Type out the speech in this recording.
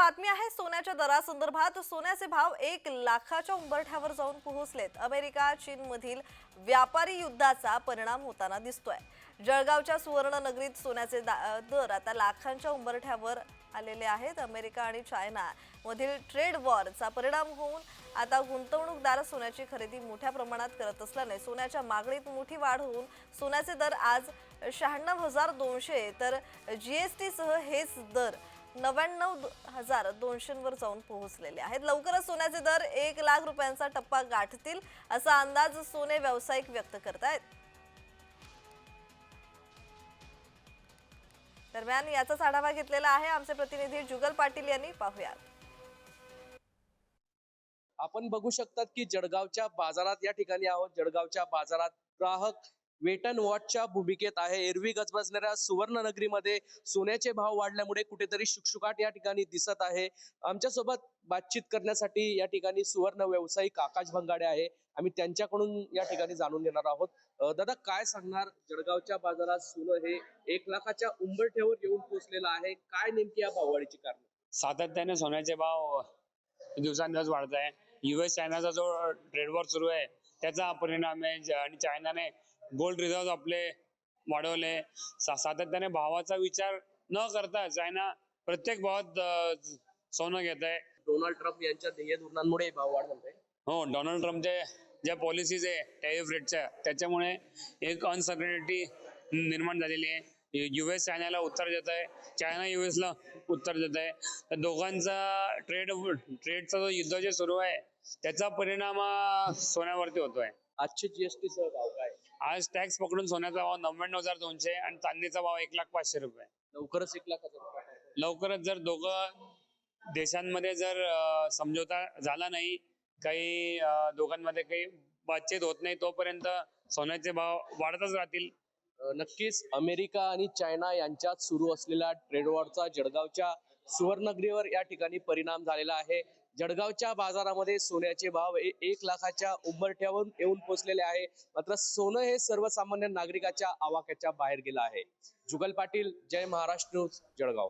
बातमी आहे सोन्याच्या दरासंदर्भात सोन्याचे भाव एक लाखाच्या उंबरठ्यावर जाऊन पोहोचलेत. अमेरिका चीन मधील व्यापारी युद्धाचा परिणाम होताना दिसतोय. जळगावच्या सुवर्ण नगरीत सोन्याचे दा- दर आता लाखांच्या उंबरठ्यावर आलेले आहेत. अमेरिका आणि चायना मधील ट्रेड वॉरचा परिणाम होऊन आता गुंतवणूकदार सोन्याची खरेदी मोठ्या प्रमाणात करत असल्याने सोन्याच्या मागणीत मोठी वाढ होऊन सोन्याचे दर आज शहाण्णव हजार दोनशे तर जी एस टीसह हेच दर नव्याण्णव हजार दोनशेवर जाऊन पोहोचलेले आहेत. लवकरच सोन्याचे दर एक लाख रुपयांचा टप्पा गाठतील असा अंदाज सोने व्यावसायिक व्यक्त करतायत. दरम्यान याचाच आढावा घेतलेला आहे आमचे प्रतिनिधी जुगल पाटील यांनी. पाहूया आपण बघू शकतात की जळगावच्या बाजारात या ठिकाणी आहोत. जळगावच्या बाजारात ग्राहक वेट अँड वॉचच्या भूमिकेत आहे. एरवी गजबजणाऱ्या सुवर्णनगरीमध्ये सोन्याचे भाव वाढल्यामुळे कुठेतरी शुकशुकाट या ठिकाणी दिसत आहे. आमच्यासोबत बातचीत करण्यासाठी या ठिकाणी सुवर्ण व्यावसायिक आकाश भंगाडे आहे. आम्ही त्यांच्याकडून या ठिकाणी जाणून घेणार आहोत. दादा काय सांगणार? जळगावच्या बाजारात सोनं हे एक लाखाच्या उंबरठ्यावर येऊन पोहोचलेलं आहे. काय नेमकी या भाववाढीची कारण? सातत्याने सोन्याचे भाव दिवसांदिवस वाढत आहे. युएस चायनाचा जो ट्रेड वॉर सुरू आहे त्याचा परिणाम आहे. आणि चायनाने गोल्ड रिझर्व आपले वाढवले. सातत्याने भावाचा विचार न करता चायना प्रत्येक भावात सोनं घेत आहे डोनाल्ड ट्रम्प यांच्या ध्येय धोरणांमुळे भाव वाढ म्हणते हो डोनाल्ड ट्रम्पचे ज्या पॉलिसीज आहे टॅरिफ रेटच्या त्याच्यामुळे एक अनसर्टनिटी निर्माण झालेली आहे. युएस चायनाला उत्तर देत आहे चायना US ला उत्तर देत आहे तर दोघांचा ट्रेड ट्रेडचा जो युद्ध जे सुरू आहे त्याचा परिणाम सोन्यावरती होतोय. आजचे जीएसटी आज टॅक्स पकडून सोन्याचा भाव नव्याण्णव हजार दोनशे आणि चांदीचा भाव एक लाख पाचशे रुपये. लवकरच एक लाखाचा आहे. लवकरच जर दोघं देशांमध्ये जर अं, समझोता झाला नाही काही अं, दोघांमध्ये काही बातचीत होत नाही तोपर्यंत सोन्याचे भाव वाढतच राहतील. अ, नक्कीच अमेरिका आणि चायना यांच्यात सुरू असलेल्या ट्रेड वॉरचा जळगावच्या सुवर्णनगरीवर या ठिकाणी परिणाम झालेला आहे. जळगावच्या बाजारामध्ये सोन्याचे भाव हे एक लाखाच्या उंबरठ्यावरून येऊन पोहोचलेले आहे. मात्र सोनं हे सर्वसामान्य नागरिकाच्या आवाक्याच्या बाहेर गेलं आहे. जुगल पाटील जय महाराष्ट्र न्यूज जळगाव.